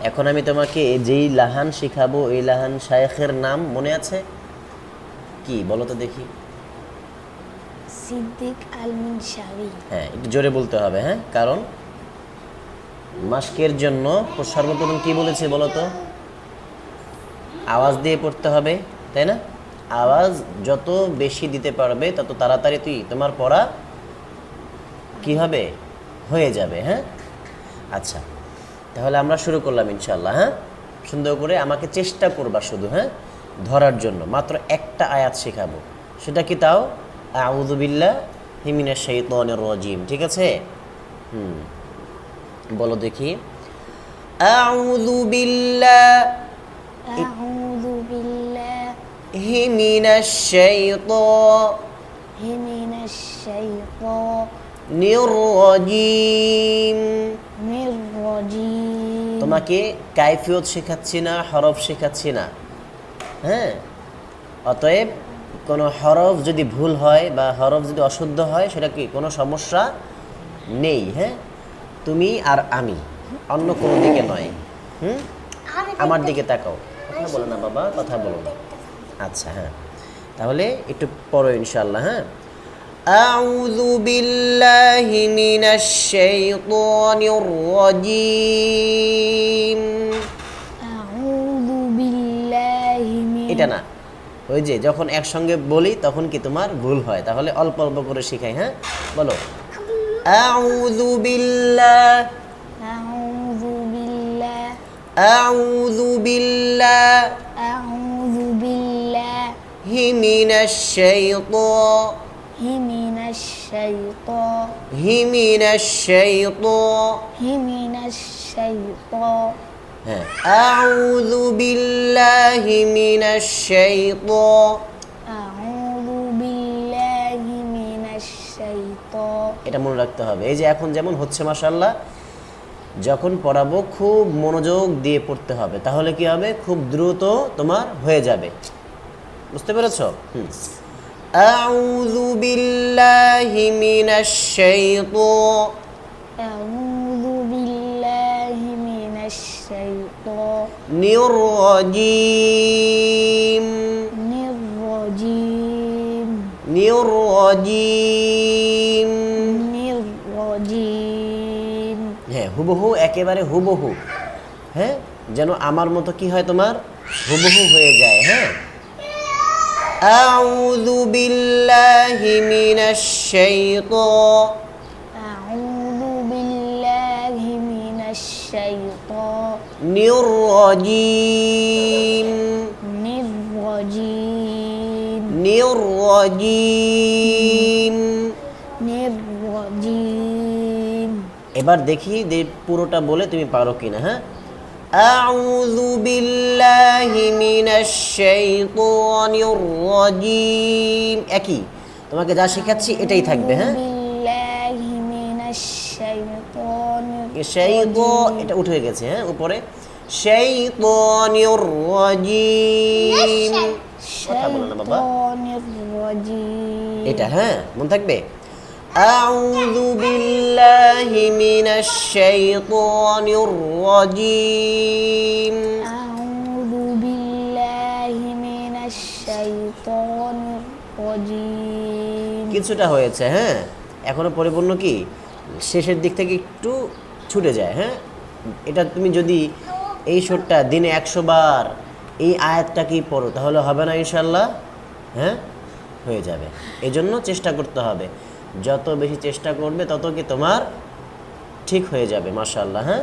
এখন আমি তোমাকে যেই লাহান শিখাবো এই লাহান শায়েখের নাম মনে আছে? কি বলো তো দেখি। সিদ্দিক আল মিনশারি হ্যাঁ একটু জোরে বলতে হবে হ্যাঁ? কারণ মাস্কের জন্য সর্বপ্রথম কি বলেছে বলো তো? আওয়াজ দিয়ে পড়তে হবে তাই না? আওয়াজ যত বেশি দিতে পারবে তত তাড়াতাড়ি তুই তোমার পড়া কি হবে? হয়ে যাবে হ্যাঁ? আচ্ছা। তাহলে আমরা শুরু করলাম ইনশাল্লাহ হ্যাঁ? সুন্দর করে আমাকে চেষ্টা করবা শুধু হ্যাঁ? ধরার জন্য মাত্র একটা আয়াত শেখাবো। সেটা কি তাও? আউদুবিল্লা হিমিনা শৈতনের রজিম ঠিক আছে? হুম বলো দেখি। বিল্লাহি মিনাশ শাইতানির মিনাশ শাইতানির রজিম রাজিম তোমাকে কাইফিয়ত শেখাচ্ছি না, হরফ শেখাচ্ছি না। হ্যাঁ? অতএব কোনো হরফ যদি ভুল হয় বা হরফ যদি অশুদ্ধ হয়, সেটা কি কোনো সমস্যা নেই হ্যাঁ? তুমি আর আমি, অন্য কোনো দিকে নয়, হুম? আমার দিকে তাকাও। কথা বলো না বাবা, কথা বলো না। আচ্ছা হ্যাঁ। তাহলে একটু পড়ো ইনশাল্লাহ হ্যাঁ? أعوذ بالله من الشيطان الرجيم আউযু বিল্লাহি মিন এটা না ওই যে যখন একসঙ্গে বলি তখন কি তোমার ভুল হয় তাহলে অল্প অল্প করে শেখাই হ্যাঁ বলো আউযু বিল্লাহ আউযু বিল্লাহ আউযু বিল্লাহ আউযু বিল্লাহি মিনাশ শাইতানি মিনাশ শাইতানির হি মিনাশ শাইতানি হি মিনাশ শাইতানির হ্যাঁ। আউযু বিল্লাহি মিনাশ শাইতানি আউযু বিল্লাহি মিনাশ শাইতানির এটা মনে রাখতে হবে। এই যে এখন যেমন হচ্ছে মাসাল্লাহ যখন পড়াবো খুব মনোযোগ দিয়ে পড়তে হবে। তাহলে কি হবে? খুব দ্রুত তোমার হয়ে যাবে। বুঝতে পেরেছ? হুম। আউযু বিল্লাহি মিনাশ শাইতানির আউযু বিল্লাহি মিনাশ শাইতানির রাজিম রাজিম রাজিম রাজিম হ্যাঁ হুবহু একেবারে হুবহু। হ্যাঁ যেন আমার মতো কি হয় তোমার? হুবহু হয়ে যায় হ্যাঁ। আউযু বিল্লাহি মিনাশ শাইতানির আউযু বিল্লাহি মিনাশ শাইতানির রাজিম রাজিম রাজিম রাজিম এবার দেখি যে পুরোটা বলে তুমি পারো কিনা হ্যাঁ? আউযু বিল্লাহি মিনাশ শাইতানির রাজিম একই। তোমাকে যা শেখাচ্ছি এটাই থাকবে হ্যাঁ? শাইত এটা উঠে গেছে হ্যাঁ উপরে। শাইতানির রাজিম। কথা বলো না বাবা। এটা হ্যাঁ মনে থাকবে? আউযু বিল্লাহি মিনাশ শাইতানির রাজিম আউযু বিল্লাহি মিনাশ শাইতানির রাজিম কিছুটা হয়েছে হ্যাঁ? এখনও পরিপূর্ণ কি? শেষের দিক থেকে একটু ছুটে যায় হ্যাঁ? এটা তুমি যদি এই সুরটা দিনে একশো বার এই আয়াতটা কি পড়ো তাহলে হবে না ইনশাল্লাহ হ্যাঁ? হয়ে যাবে। এই জন্য চেষ্টা করতে হবে। যত বেশি চেষ্টা করবে তত কি তোমার ঠিক হয়ে যাবে মাশাল্লাহ হ্যাঁ?